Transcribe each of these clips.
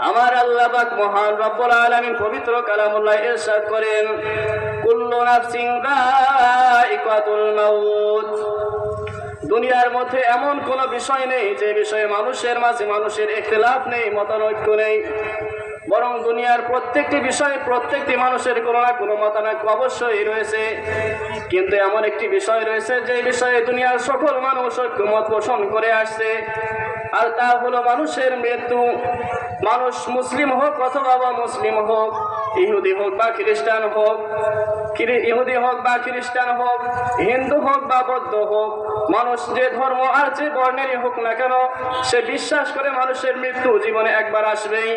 আমার আল্লাহ পাক মহান রব্বুল আলামিন পবিত্র কালামুল্লাহ ইরশাদ করেন, কুল্লু নাফসিন যায়িকাতুল মাউত। দুনিয়ার মধ্যে এমন কোনো বিষয় নেই যে বিষয়ে মানুষের মাঝে মানুষের ইখতিলাফ নেই, মতানৈক্য নেই। বরং দুনিয়ার প্রত্যেকটি বিষয়ে প্রত্যেকটি মানুষের কোনো না কোনো মতানৈক্য অবশ্যই রয়েছে। কিন্তু এমন একটি বিষয় রয়েছে যে বিষয়ে দুনিয়ার সকল মানুষ ঐক্যমত পোষণ করে আসছে। আর তা হলো মানুষের মৃত্যু। মানুষ মুসলিম হোক অথবা মুসলিম হোক, ইহুদি হোক বা খ্রিস্টান হোক ইহুদি হোক বা খ্রিস্টান হোক, হিন্দু হোক বা বৌদ্ধ হোক, মানুষ যে ধর্ম আর যে বর্ণেরই হোক না কেন, সে বিশ্বাস করে মানুষের মৃত্যু জীবনে একবার আসবেই।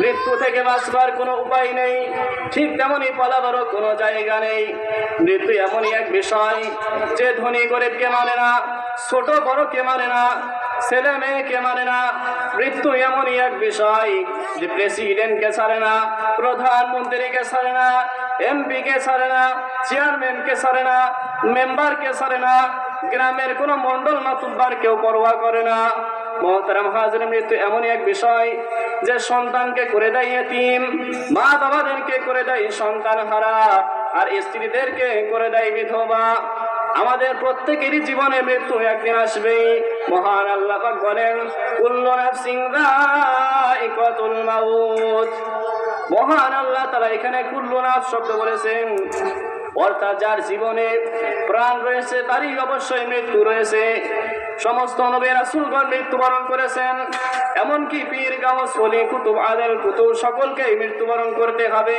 মৃত্যু থেকে বাঁচবার কোনো উপায় নেই, ঠিক তেমনই পালাবারও কোনো জায়গা নেই। মৃত্যু এমনই এক বিষয়, যে ধনী গরিবকে মানে না, ছোট বড় কে মানে না ছেলে মেয়েকে মানে না, মৃত্যু এমনই এক বিষয় যে প্রেসিডেন্টকে ছাড়ে না, প্রধানমন্ত্রীকে ছাড়ে না এমপিকে ছাড়ে না চেয়ারম্যানকে ছাড়ে না মেম্বারকে ছাড়ে না, গ্রামের কোনো মন্ডল মাতুব্বার কেউ পরোয়া করে না। মৃত্যু এমনই এক বিষয় যে সন্তানকে করে দেয় এতিম, মা বাবাদেরকে করে দেয় সন্তান হারা আর স্ত্রীদেরকে করে দেয় বিধবা। আমাদের প্রত্যেকেরই জীবনে মৃত্যু একদিন আসবে মহান আল্লাহ বলেন উল্লনাথ সিং ইকতুল মহান আল্লাহ তারা এখানে কুল্লনাথ শব্দ বলেছেন। অর্থাৎ যার জীবনে প্রাণ রয়েছে, তারই অবশ্যই মৃত্যু রয়েছে। সমস্ত নবী রাসূলগণ মৃত্যুবরণ করেছেন। এমনকি পীর গাউস ওলি কুতুব, আদেল, কুতুব, সকলকেই মৃত্যুবরণ করতে হবে।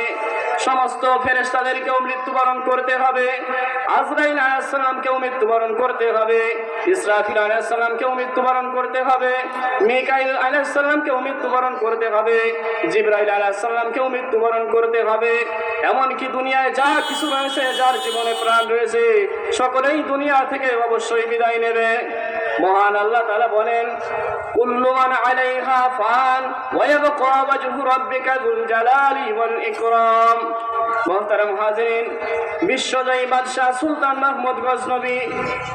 সমস্ত ফেরেস্তাদেরকেও মৃত্যুবরণ করতে হবে। আজরাইল আলাইহিস সালামকেও মৃত্যুবরণ করতে হবে। ইসরাফিল আলাইহিস সালামকেও মৃত্যুবরণ করতে হবে। মিকাইল আলাইহিস সালামকেও মৃত্যুবরণ করতে হবে। জিবরাইল আলাইহিস সালামকেও মৃত্যুবরণ করতে হবে। এমনকি দুনিয়ায় যা কিছু রয়েছে যার জীবনে প্রাণ রয়েছে, সকলেই দুনিয়া থেকে অবশ্যই বিদায় নেবে। মহান আল্লাহ তারা বলেন কুল্লুমান আলাইহা ফান ইকরাম। মহতারাম হাজিরিন বিশ্বজয়ী বাদশাহ সুলতান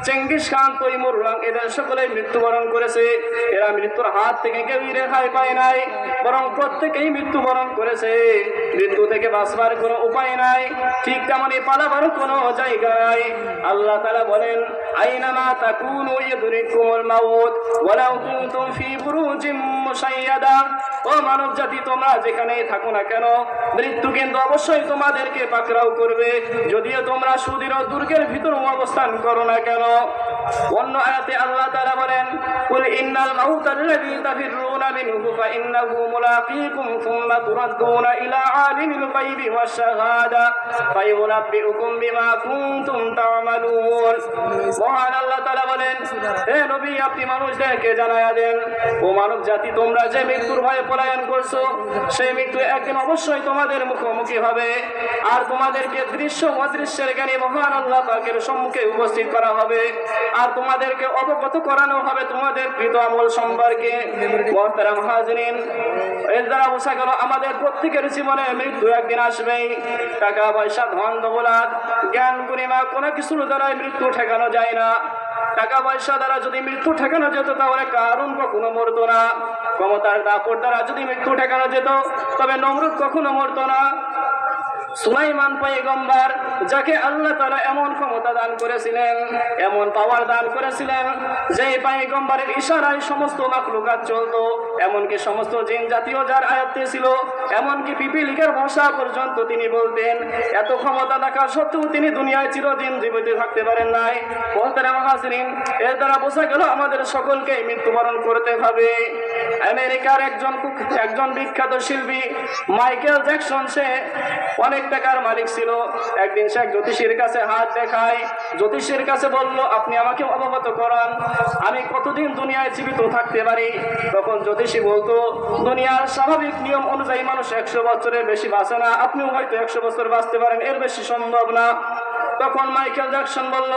চেঙ্গিস খান এদের মৃত্যুবরণ করেছে। এরা মৃত্যুর হাত থেকে কেউই নাই, বরং প্রত্যেকেই মৃত্যুবরণ করেছে। মৃত্যু থেকে বাঁচবার কোনো উপায় নাই, ঠিক তেমনই পালাবার কোনো জায়গা আল্লাহ তালা বলেন আইনামা তাকুনু ইদরিকুমুল মাউত ওয়ালাউ কুনতুম ফি বুরুজিম মুশাইয়াদা ও মানব জাতি তোমরা যেখানেই থাকো না কেন মৃত্যু কিন্তু অবশ্যই তোমাদেরকে পাকড়াও করবে যদিও তোমরা সুদৃঢ় দুর্গের ভিতর অবস্থান করো না কেন অন্য আয়াতে আল্লাহ তাআলা বলেন কুল ইন্নাল মাউত আল্লাযী তাফিরুনা মিনহু ফাইন্নাহু মুলাকীকুম থুম্মা তুরাদ্দুনা ইলা আলিমিল গায়বি ওয়াশ শাহাদা ফায়ুনাব্বিউকুম বিমা কুনতুম তা'মালুন মহান আল্লাহ বলেন মানুষদেরকে ও জাতি, তোমরা যে মৃত্যুর ভয়ে করছ, সেই মৃত্যু একদিন অবশ্যই তোমাদের মুখোমুখি হবে। আর তোমাদেরকে দৃশ্য মহান আল্লাহ সম্মুখে উপস্থিত করা হবে। আর তোমাদেরকে অবগত করানো হবে তোমাদের কৃত আমল সম্পর্কে। এর দ্বারা আমাদের প্রত্যেকের জীবনে মৃত্যু একদিন আসবেই। টাকা পয়সা, ধন, দৌলত, জ্ঞান গরিমা কোনো কিছুর দ্বারাই মৃত্যু ঠেকানো যায় না। টাকা পয়সা দ্বারা যদি মৃত্যু ঠেকানো যেত, তাহলে কারণ কখনো মরতো না। ক্ষমতার দাপট দ্বারা যদি মৃত্যু ঠেকানো যেত, তবে নমরুদ কখনো মরতো না। সুলাইমান পয়গম্বর, যাকে আল্লাহ তারা এমন ক্ষমতা দান করেছিলেন, এমন পাওয়ার দান করেছিলেন যে পয়গম্বরের ইশারায় সমস্ত মাখলুকাত চলতো। এমনকি সমস্ত জিন জাতীয় যার আয়ত্তে ছিল, এমনকি পিপিলিকার ভাষা পর্যন্ত তিনি বলতেন, এত ক্ষমতা থাকা সত্ত্বেও তিনি দুনিয়ায় চিরদিন জীবিত থাকতে পারেন নাই। বলতেন হাসরিন এর দ্বারা বোঝা গেল আমাদের সকলকে মৃত্যুবরণ করতে হবে। আমেরিকার একজন একজন বিখ্যাত শিল্পী, মাইকেল জ্যাকসন, সে অনেক টাকার মালিক ছিল। একদিন সে এক জ্যোতিষীর কাছে হাত দেখায়। জ্যোতিষীর কাছে বলল, আপনি আমাকে অবগত করান, আমি কতদিন দুনিয়ায় জীবিত থাকতে পারি? তখন জ্যোতিষী বলতো, দুনিয়ার স্বাভাবিক নিয়ম অনুযায়ী মানুষ একশো বছরের বেশি বাঁচে না। আপনিও হয়তো একশো বছর বাঁচতে পারেন, এর বেশি সম্ভব না। তখন মাইকেল জ্যাকসন বলল,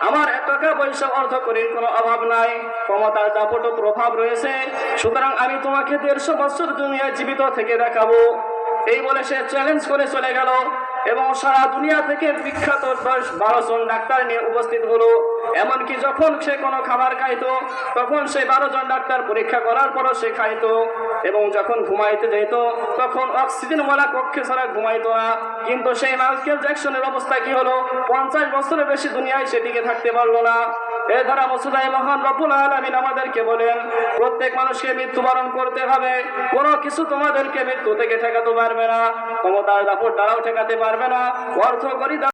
আমার এক টাকা পয়সা অর্থ করে কোনো অভাব নাই, ক্ষমতার দাপট প্রভাব রয়েছে। সুতরাং আমি তোমাকে দেড়শো বছর দুনিয়ায় জীবিত থেকে দেখাবো। এই বলে সে চ্যালেঞ্জ করে চলে গেল। এবং সারা দুনিয়া থেকে বিখ্যাত দশ বারো জন ডাক্তার নিয়ে উপস্থিত হলো। এমনকি যখন সে কোনো খাবার খাইতো, তখন সে বারো জন ডাক্তার পরীক্ষা করার পরও সে খাইত এবং যখন ঘুমাইতে যেত, তখন অক্সিজেন ওয়ালা কক্ষে ছাড়া ঘুমাইত না। কিন্তু সেই মাইকেল জ্যাকসনের অবস্থা কি হলো? পঞ্চাশ বছরের বেশি দুনিয়ায় সে টিকে থাকতে পারল না। এ ধারা মসুদাই মহান রব্বুল আলমিন আমাদেরকে বলেন, প্রত্যেক মানুষকে মৃত্যুবরণ করতে হবে। কোনো কিছু তোমাদেরকে মৃত্যু থেকে ঠেকাতে পারবে না, ক্ষমতার দাপট দ্বারাও ঠেকাতে পারবে না, অর্থ করি